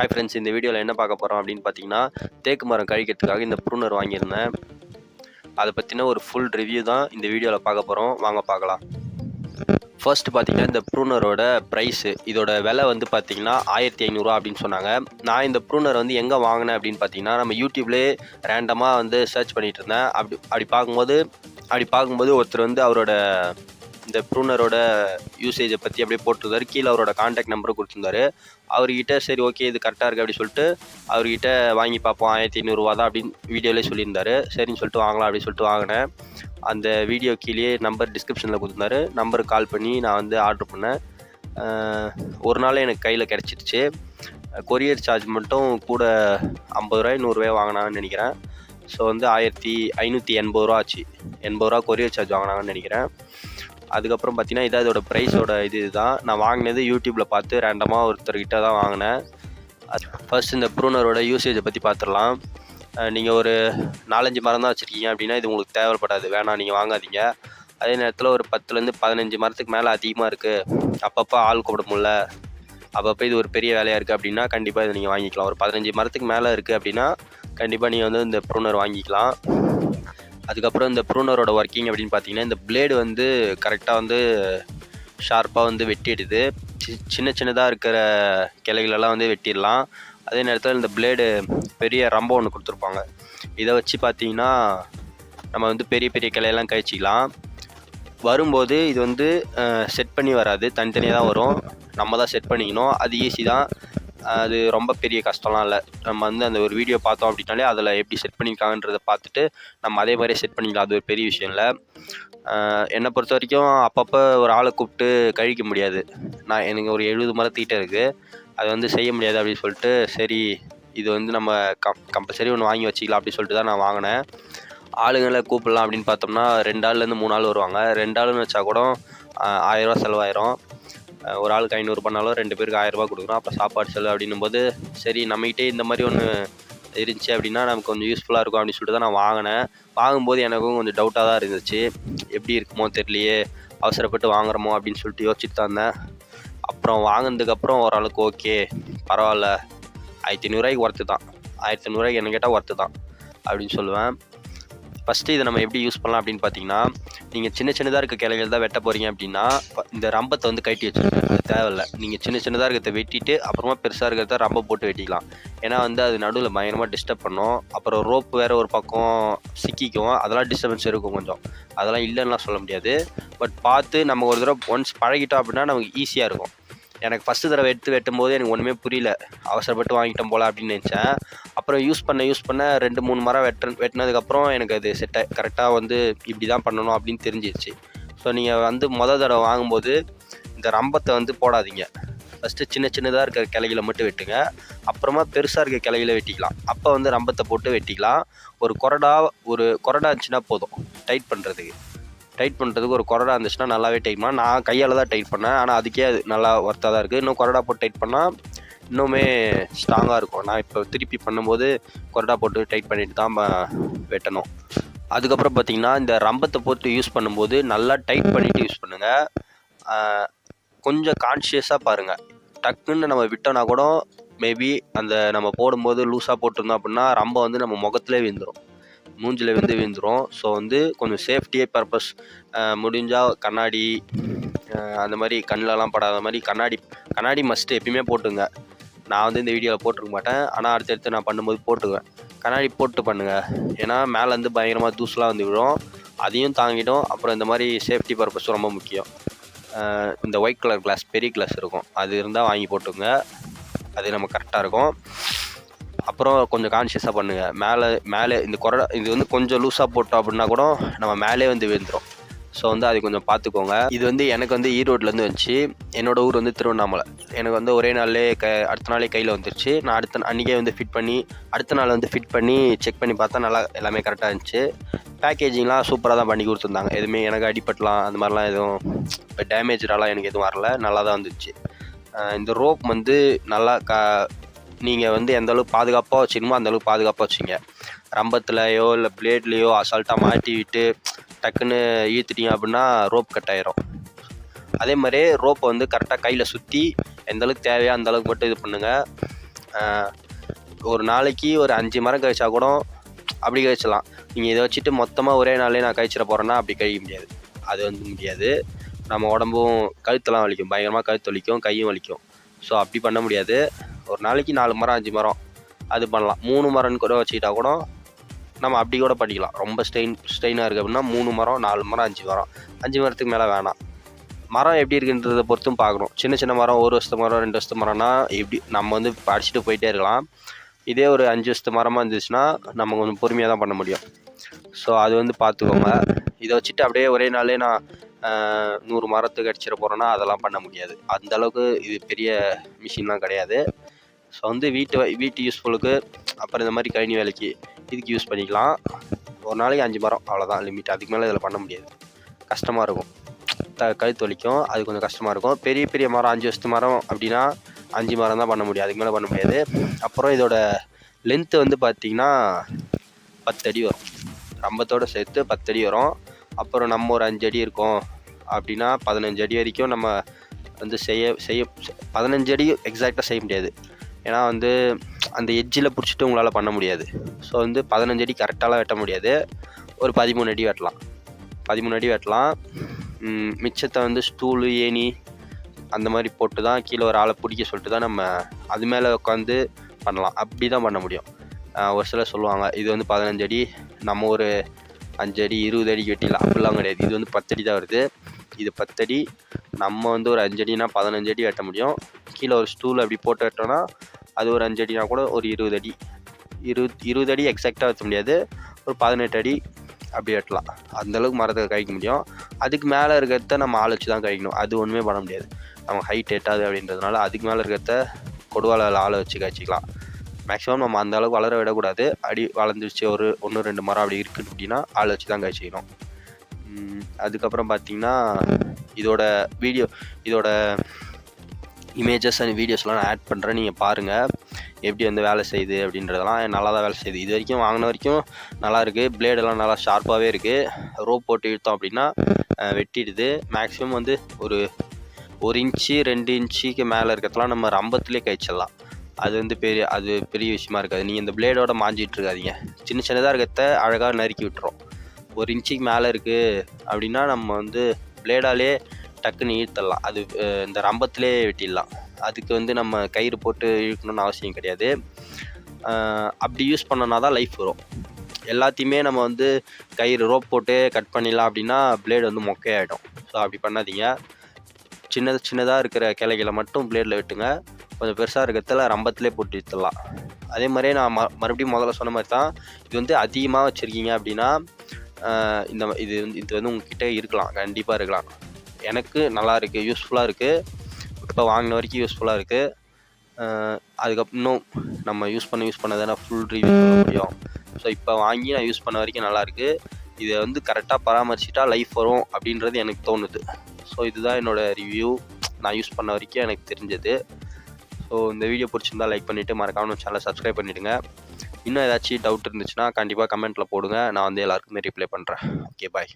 Hi friends இந்த வீடியோவில் என்ன பார்க்க போகிறோம் அப்படின்னு பார்த்தீங்கன்னா தேக்கு மரம் கழிக்கிறதுக்காக இந்த ப்ரூனர் வாங்கியிருந்தேன். அதை பற்றின ஒரு ஃபுல் ரிவ்யூ தான் இந்த வீடியோவில் பார்க்க போகிறோம் வாங்க பார்க்கலாம். ஃபர்ஸ்ட் பார்த்தீங்கன்னா இந்த ப்ரூனரோட ப்ரைஸு இதோட விலை வந்து பார்த்தீங்கன்னா ஆயிரத்தி ஐநூறுரூவா அப்படின்னு சொன்னாங்க. நான் இந்த ப்ரூனர் வந்து எங்கே வாங்கினேன் அப்படின்னு பார்த்தீங்கன்னா நம்ம யூடியூப்லேயே ரேண்டமாக வந்து சர்ச் பண்ணிகிட்டு இருந்தேன். அப்படி அப்படி பார்க்கும்போது அப்படி பார்க்கும்போது ஒருத்தர் வந்து அவரோட இந்த ப்ரூனரோட யூசேஜை பற்றி அப்படியே போட்டிருந்தாரு. கீழே அவரோட காண்டாக்ட் நம்பரும் கொடுத்துருந்தாரு. அவர்கிட்ட சரி ஓகே இது கரெக்டாக இருக்குது அப்படின்னு சொல்லிட்டு அவர்கிட்ட வாங்கி பார்ப்போம் ஆயிரத்தி ஐநூறுரூவா தான் அப்படின்னு வீடியோலேயே சொல்லியிருந்தாரு. சரின்னு சொல்லிட்டு வாங்கலாம் அப்படின்னு சொல்லிட்டு வாங்கினேன். அந்த வீடியோ கீழேயே நம்பர் டிஸ்கிரிப்ஷனில் கொடுத்துருந்தாரு. நம்பருக்கு கால் பண்ணி நான் வந்து ஆர்டர் பண்ணேன். ஒரு நாள் எனக்கு கையில் கிடச்சிருச்சு. கொரியர் சார்ஜ் மட்டும் கூட ஐம்பது ரூபாய் நூறுரூவாய் வாங்கினான்னு நினைக்கிறேன். ஸோ வந்து ஆயிரத்தி ஐநூற்றி எண்பது ரூபா ஆச்சு. எண்பது ரூபா கொரியர் சார்ஜ் வாங்கினாங்கன்னு நினைக்கிறேன். அதுக்கப்புறம் பார்த்தீங்கன்னா இதான் இதோட ப்ரைஸோட இது தான் நான் வாங்கினது யூடியூப்பில் பார்த்து ரேண்டமாக ஒருத்தர்கிட்ட தான் வாங்கினேன். ஃபர்ஸ்ட் இந்த ப்ரூனரோட யூசேஜை பற்றி பார்த்துடலாம். நீங்கள் ஒரு நாலஞ்சு மரம் தான் வச்சுருக்கீங்க அப்படின்னா இது உங்களுக்கு தேவைப்படாது. வேணாம் நீங்கள் வாங்காதீங்க. அதே நேரத்தில் ஒரு பத்துலேருந்து பதினஞ்சு மரத்துக்கு மேலே அதிகமாக இருக்குது அப்பப்போ ஆள் கூப்பிட முடில அப்பப்போ இது ஒரு பெரிய வேலையாக இருக்குது அப்படின்னா கண்டிப்பாக இதை நீங்கள் வாங்கிக்கலாம். ஒரு பதினஞ்சு மரத்துக்கு மேலே இருக்குது அப்படின்னா கண்டிப்பாக நீங்கள் வந்து இந்த ப்ரூனர் வாங்கிக்கலாம். அதுக்கப்புறம் இந்த ப்ரூனரோட ஒர்க்கிங் அப்படின்னு பார்த்தீங்கன்னா இந்த பிளேடு வந்து கரெக்டாக வந்து ஷார்ப்பாக வந்து வெட்டிடுது. சி- சின்ன சின்னதாக இருக்கிற கிளைகளெல்லாம் வந்து வெட்டிடலாம். அதே நேரத்தில் இந்த பிளேடு பெரிய ரம்பம் ஒன்று கொடுத்துருப்பாங்க. இதை வச்சு பார்த்தீங்கன்னா நம்ம வந்து பெரிய பெரிய கிளையெல்லாம் கழிச்சிக்கலாம். வரும்போது இது வந்து செட் பண்ணி வராது. தனித்தனியாக தான் வரும். நம்ம தான் செட் பண்ணிக்கணும். அது ஈஸி தான். அது ரொம்ப பெரிய கஷ்டம்லாம் இல்லை. நம்ம வந்து அந்த ஒரு வீடியோ பார்த்தோம் அப்படின்னாலே அதில் எப்படி செட் பண்ணியிருக்காங்கன்றதை பார்த்துட்டு நம்ம அதே மாதிரியே செட் பண்ணிக்கலாம். அது ஒரு பெரிய விஷயம் இல்லை. என்னை பொறுத்த வரைக்கும் அப்பப்போ ஒரு ஆளை கூப்பிட்டு கழிக்க முடியாது. நான் எனக்கு ஒரு எழுபது மரத்திட்ட இருக்குது அது வந்து செய்ய முடியாது அப்படின்னு சொல்லிட்டு சரி இது வந்து நம்ம கம் கம்பல்சரி ஒன்று வாங்கி வச்சுக்கலாம் அப்படின்னு சொல்லிட்டு தான் நான் வாங்கினேன். ஆளுங்களை கூப்பிடலாம் அப்படின்னு பார்த்தோம்னா ரெண்டு ஆள்லேருந்து மூணு ஆள் வருவாங்க. ரெண்டு ஆளுன்னு வச்சா கூட ஆயிரரூவா செலவாயிரும். ஒரு ஆளுக்கு ஐநூறு பண்ணாலும் ரெண்டு பேருக்கு ஆயிரரூபா கொடுக்குறோம். அப்புறம் சாப்பாடு செலவு அப்படின்னும் போது சரி நம்மகிட்டே இந்த மாதிரி ஒன்று இருந்துச்சு அப்படின்னா நமக்கு கொஞ்சம் யூஸ்ஃபுல்லாக இருக்கும் அப்படின்னு சொல்லிட்டு தான் நான் வாங்கினேன். வாங்கும்போது எனக்கும் கொஞ்சம் டவுட்டாக தான் இருந்துச்சு. எப்படி இருக்குமோ தெரியலையே அவசரப்பட்டு வாங்குறோமோ அப்படின்னு சொல்லிட்டு யோசிச்சுட்டு தான் இருந்தேன். அப்புறம் வாங்கினதுக்கப்புறம் ஓரளவுக்கு ஓகே பரவாயில்ல. ஆயிரத்தி ஐநூறுரூவாய்க்கு ஒர்த்து தான். ஆயிரத்தி ஐநூறுரூவாய்க்கு என்ன கேட்டால் ஒர்த்து தான் அப்படின்னு சொல்லுவேன். ஃபஸ்ட்டு இதை நம்ம எப்படி யூஸ் பண்ணலாம் அப்படின்னு பார்த்தீங்கன்னா நீங்கள் சின்ன சின்னதாக இருக்க கிளைகள் தான் வெட்ட போகிறீங்க அப்படின்னா இந்த ரம்பத்தை வந்து கட்டி வச்சுருக்கோம் அது தேவையில்ல. நீங்கள் சின்ன சின்னதாக இருக்கிறத வெட்டிட்டு அப்புறமா பெருசாக இருக்கிறத ரம்பை போட்டு வெட்டிக்கலாம். ஏன்னா வந்து அது நடுவில் பயங்கரமாக டிஸ்டர்ப் பண்ணும். அப்புறம் ரோப் வேறு ஒரு பக்கம் சிக்கிக்கும். அதெல்லாம் டிஸ்டர்பன்ஸ் இருக்கும் கொஞ்சம். அதெல்லாம் இல்லைன்னா சொல்ல முடியாது. பட் பார்த்து நம்ம ஒரு தடவை ஒன்ஸ் பழகிட்டோம் அப்படின்னா நமக்கு ஈஸியாக இருக்கும். எனக்கு ஃபஸ்ட்டு தடவை எடுத்து வெட்டும் போது எனக்கு ஒன்றுமே புரியல. அவசரப்பட்டு வாங்கிட்டோம் போல அப்படின்னு நினச்சேன். அப்புறம் யூஸ் பண்ண யூஸ் பண்ண ரெண்டு மூணு மரம் வெட்ட வெட்டினதுக்கப்புறம் எனக்கு அது செட் கரெக்டாக வந்து இப்படி தான் பண்ணணும் அப்படின்னு தெரிஞ்சிருச்சு. ஸோ நீங்கள் வந்து மொதல் தடவை வாங்கும்போது இந்த ரம்பத்தை வந்து போடாதீங்க. ஃபஸ்ட்டு சின்ன சின்னதாக இருக்கிற கிளைகளை மட்டும் வெட்டுங்க. அப்புறமா பெருசாக இருக்க கிளைகளை வெட்டிக்கலாம். அப்போ வந்து ரம்பத்தை போட்டு வெட்டிக்கலாம். ஒரு கொரடா ஒரு கொரடா இருந்துச்சுன்னா போதும். டைட் பண்ணுறதுக்கு டைட் பண்ணுறதுக்கு ஒரு கொரடா இருந்துச்சுன்னா நல்லாவே டைட் பண்ணேன் நான் கையால் தான் டைட் பண்ணேன். ஆனால் அதுக்கே அது நல்லா ஒர்த்தாக தான் இருக்குது இன்னும் கொரடா போட்டு டைட் பண்ணால் இன்னுமே ஸ்ட்ராங்காக இருக்கும். நான் இப்போ திருப்பி பண்ணும்போது கொரடா போட்டு டைட் பண்ணிட்டு தான் வெட்டணும். அதுக்கப்புறம் பார்த்தீங்கன்னா இந்த ரம்பத்தை போட்டு யூஸ் பண்ணும்போது நல்லா டைட் பண்ணிவிட்டு யூஸ் பண்ணுங்கள் கொஞ்சம் கான்ஷியஸாக பாருங்கள் டக்குன்னு நம்ம விட்டோம்னா கூட மேபி அந்த நம்ம போடும்போது லூஸாக போட்டிருந்தோம் அப்படின்னா ரம்பம் வந்து நம்ம முகத்துலேயே விழுந்துடும் மூஞ்சில் வந்து விழுந்துரும். ஸோ வந்து கொஞ்சம் சேஃப்டியே பர்பஸ் முடிஞ்சால் கண்ணாடி அந்த மாதிரி கண்ணிலலாம் படாத மாதிரி கண்ணாடி கண்ணாடி மஸ்ட்டு எப்பயுமே போட்டுங்க. நான் வந்து இந்த வீடியோவில் போட்டிருக்க மாட்டேன். ஆனால் அடுத்தடுத்து நான் பண்ணும்போது போட்டுக்குவேன். கண்ணாடி போட்டு பண்ணுங்கள் ஏன்னா மேலேருந்து பயங்கரமாக தூசுலாம் வந்து விழும். அதையும் தாங்கிடும். அப்புறம் இந்த மாதிரி சேஃப்டி பர்பஸ் ரொம்ப முக்கியம். இந்த ஒயிட் கலர் கிளாஸ் பெரிய கிளாஸ் இருக்கும். அது இருந்தால் வாங்கி போட்டுங்க அது நம்ம கரெக்டாக இருக்கும். அப்புறம் கொஞ்சம் கான்ஷியஸாக பண்ணுங்கள் மேலே மேலே இந்த கொரடா இது வந்து கொஞ்சம் லூஸாக போட்டோம் அப்படின்னா கூட நம்ம மேலே வந்து விழுந்துடும் ஸோ வந்து அது கொஞ்சம் பார்த்துக்கோங்க. இது வந்து எனக்கு வந்து ஈரோட்லேருந்து வந்துச்சு. என்னோடய ஊர் வந்து திருவண்ணாமலை. எனக்கு வந்து ஒரே நாள்லே க அடுத்த நாளே கையில் வந்துருச்சு. நான் அடுத்த அன்றைக்கே வந்து ஃபிட் பண்ணி அடுத்த நாள் வந்து ஃபிட் பண்ணி செக் பண்ணி பார்த்தா நல்லா எல்லாமே கரெக்டாக இருந்துச்சு. பேக்கேஜிங்லாம் சூப்பராக தான் பண்ணி கொடுத்துருந்தாங்க. எதுவுமே எனக்கு அடிபட்டலாம் அந்த மாதிரிலாம் எதுவும் இப்போ டேமேஜாலாம் எனக்கு எதுவும் வரல. நல்லா தான் வந்துச்சு இந்த ரோப் வந்து நல்லா க நீங்கள் வந்து எந்த அளவுக்கு பாதுகாப்பாக வச்சுக்கணுமோ அந்த அளவுக்கு பாதுகாப்பாக வச்சுங்க. ரம்பத்துலையோ இல்லை பிளேட்லேயோ அசால்ட்டாக மாட்டி விட்டு டக்குன்னு ஈத்துட்டீங்க அப்படின்னா ரோப் கட் ஆயிரும். அதே மாதிரி ரோப்பை வந்து கரெக்டாக கையில் சுற்றி எந்த அளவுக்கு தேவையோ அந்த அளவுக்கு மட்டும் இது பண்ணுங்கள் ஒரு நாளைக்கு ஒரு அஞ்சு மரம் கழிச்சா கூட அப்படி கழிச்சிடலாம். நீங்கள் இதை வச்சுட்டு மொத்தமாக ஒரே நாளே நான் கழிச்சிட போகிறேன்னா அப்படி கழிக்க முடியாது. அது வந்து முடியாது. நம்ம உடம்பும் கழுத்தெல்லாம் வலிக்கும். பயங்கரமாக கழுத்து வலிக்கும் கையும் வலிக்கும். ஸோ அப்படி பண்ண முடியாது. ஒரு நாளைக்கு நாலு மரம் அஞ்சு மரம் அது பண்ணலாம். மூணு மரம்னு கூட வச்சுக்கிட்டா கூட நம்ம அப்படி கூட பண்ணிக்கலாம். ரொம்ப ஸ்ட்ரெயின் ஸ்ட்ரெயினாக இருக்குது அப்படின்னா மூணு மரம் நாலு மரம் அஞ்சு மரம். அஞ்சு மரத்துக்கு மேலே வேணாம். மரம் எப்படி இருக்குன்றதை பொறுத்தும் பார்க்கணும். சின்ன சின்ன மரம் ஒரு வருஷத்து மரம் ரெண்டு வருஷத்து மரம்னா எப்படி நம்ம வந்து படிச்சுட்டு போயிட்டே இருக்கலாம். இதே ஒரு அஞ்சு வருஷத்து மரமாக இருந்துச்சுன்னா நம்ம கொஞ்சம் பொறுமையாக தான் பண்ண முடியும். ஸோ அது வந்து பார்த்துக்கோங்க. இதை வச்சுட்டு அப்படியே ஒரே நாளே நான் நூறு மரத்துக்கு அடிச்சிட போகிறேன்னா அதெல்லாம் பண்ண முடியாது. அந்த அளவுக்கு இது பெரிய மிஷின்லாம் கிடையாது. ஸோ வந்து வீட்டு வீட்டு யூஸ்ஃபுல்லுக்கு அப்புறம் இந்த மாதிரி கழனி வேலைக்கு இதுக்கு யூஸ் பண்ணிக்கலாம். ஒரு நாளைக்கு அஞ்சு மரம் அவ்வளோதான் லிமிட் அதுக்கு மேலே இதில் பண்ண முடியாது. கஷ்டமாக இருக்கும். த கழுத்து வலிக்கும் அது கொஞ்சம் கஷ்டமாக இருக்கும். பெரிய பெரிய மரம் அஞ்சு வருஷத்து மரம் அப்படின்னா அஞ்சு மரம் தான் பண்ண முடியும். அதுக்கு மேலே பண்ண முடியாது. அப்புறம் இதோட லென்த்து வந்து பார்த்திங்கன்னா பத்தடி வரும். ரம்பத்தோடு சேர்த்து பத்தடி வரும். அப்புறம் நம்ம ஒரு அஞ்சு அடி இருக்கோம் அப்படின்னா பதினஞ்சு அடி வரைக்கும் நம்ம வந்து செய்ய செய்ய பதினஞ்சு அடி எக்ஸாக்டாக செய்ய முடியாது. ஏன்னா வந்து அந்த எட்ஜில் பிடிச்சிட்டு உங்களால் பண்ண முடியாது. ஸோ வந்து பதினஞ்சு அடி கரெக்டாலாம் வெட்ட முடியாது. ஒரு பதிமூணு அடி வெட்டலாம். பதிமூணு அடி வெட்டலாம். மிச்சத்தை வந்து ஸ்டூலு ஏணி அந்த மாதிரி போட்டு தான் கீழே ஒரு ஆளை பிடிக்க சொல்லிட்டு தான் நம்ம அது மேலே உட்காந்து பண்ணலாம். அப்படி தான் பண்ண முடியும். ஒரு சிலர் சொல்லுவாங்க இது வந்து பதினஞ்சு அடி நம்ம ஒரு அஞ்சு அடி இருபது அடிக்கு வெட்டிடலாம். அப்படிலாம் கிடையாது. இது வந்து பத்தடி தான் வருது. இது பத்தடி நம்ம வந்து ஒரு அஞ்சடினா பதினஞ்சு அடி வெட்ட முடியும். கீழே ஒரு ஸ்டூல் அப்படி போட்டு வெட்டோம்னா அது ஒரு அஞ்சு அடினா கூட ஒரு இருபது அடி இரு இருபது அடி எக்ஸாக்டாக வெட்ட முடியாது. ஒரு பதினெட்டு அடி அப்படி வெட்டலாம். அந்தளவுக்கு மரத்தை கழிக்க முடியும். அதுக்கு மேலே இருக்கிறத நம்ம ஆள் வச்சு தான் கழிக்கணும். அது ஒன்றுமே பண்ண முடியாது. நம்ம ஹைட் எட்டாது அப்படின்றதுனால அதுக்கு மேலே இருக்கிறத கொடுவாளால் ஆளை வச்சு காய்ச்சிக்கலாம் மேக்ஸிமம் நம்ம அந்த அளவுக்கு வளர விடக்கூடாது. அடி வளர்ந்துருச்சு ஒரு ஒன்று ரெண்டு மரம் அப்படி இருக்குது அப்படின்னா ஆள் வச்சு தான் காய்ச்சிக்கணும் அதுக்கப்புறம் பார்த்தீங்கன்னா இதோட வீடியோ இதோட இமேஜஸ் அண்ட் வீடியோஸ்லாம் நான் ஆட் பண்ணுறேன் நீங்கள் பாருங்கள் எப்படி வந்து வேலை செய்யுது அப்படின்றதெல்லாம் நல்லா தான் வேலை செய்யுது. இது வரைக்கும் வாங்கின வரைக்கும் நல்லா இருக்குது பிளேடெல்லாம் நல்லா ஷார்ப்பாகவே இருக்குது ரோப் போட்டு இழுத்தோம் அப்படின்னா வெட்டிடுது. மேக்ஸிமம் வந்து ஒரு ஒரு இன்ச்சு ரெண்டு இன்ச்சுக்கு மேலே இருக்கிறதெல்லாம் நம்ம ரம்பத்துலேயே கழிச்சிடலாம். அது வந்து பெரிய அது பெரிய விஷயமா இருக்காது. நீங்கள் இந்த பிளேடோட மாஞ்சிட்டு இருக்காதிங்க. சின்ன சின்னதாக இருக்கிறத அழகாக நறுக்கி விட்டுரும். ஒரு இன்ச்சுக்கு மேலே இருக்குது அப்படின்னா நம்ம வந்து பிளேடாலே டக்குன்னு இழுத்துடலாம். அது இந்த ரம்பத்திலே வெட்டிடலாம். அதுக்கு வந்து நம்ம கயிறு போட்டு இழுக்கணும்னு அவசியம் கிடையாது. அப்படி யூஸ் பண்ணோன்னா தான் லைஃப் வரும். எல்லாத்தையுமே நம்ம வந்து கயிறு ரோப் போட்டு கட் பண்ணிடலாம் அப்படின்னா பிளேடு வந்து மொக்கையாயிடும். ஸோ அப்படி பண்ணாதீங்க. சின்னது சின்னதாக இருக்கிற கிளைகளை மட்டும் பிளேடில் வெட்டுங்க. கொஞ்சம் பெருசாக இருக்கிறதுல ரம்பத்திலே போட்டு இழுத்துடலாம். அதே மாதிரியே நான் ம மறுபடியும் முதல்ல சொன்ன மாதிரி தான் இது வந்து அதிகமாக வச்சுருக்கீங்க அப்படின்னா இந்த இது வந்து இது வந்து உங்ககிட்ட இருக்கலாம். கண்டிப்பாக இருக்கலாம். எனக்கு நல்லா இருக்குது யூஸ்ஃபுல்லாக இருக்குது இப்போ வாங்கின வரைக்கும் யூஸ்ஃபுல்லாக இருக்குது அதுக்கப்புறம் இன்னும் நம்ம யூஸ் பண்ண யூஸ் பண்ண தானே ஃபுல் ரிவ்யூ பண்ண முடியும். ஸோ இப்போ வாங்கி நான் யூஸ் பண்ண வரைக்கும் நல்லாயிருக்கு இதை வந்து கரெக்டாக பராமரிச்சிட்டா லைஃப் வரும் அப்படின்றது எனக்கு தோணுது. ஸோ இதுதான் என்னோடய ரிவ்யூ நான் யூஸ் பண்ண வரைக்கும் எனக்கு தெரிஞ்சது. ஸோ இந்த வீடியோ பிடிச்சிருந்தா லைக் பண்ணிவிட்டு மறக்காமல் சேனலை சப்ஸ்கிரைப் பண்ணிவிடுங்க இன்னும் ஏதாச்சும் டவுட் இருந்துச்சுன்னா கண்டிப்பாக கமெண்ட்டில் போடுங்க. நான் வந்து எல்லாருக்குமே ரிப்ளை பண்ணுறேன் ஓகே பாய்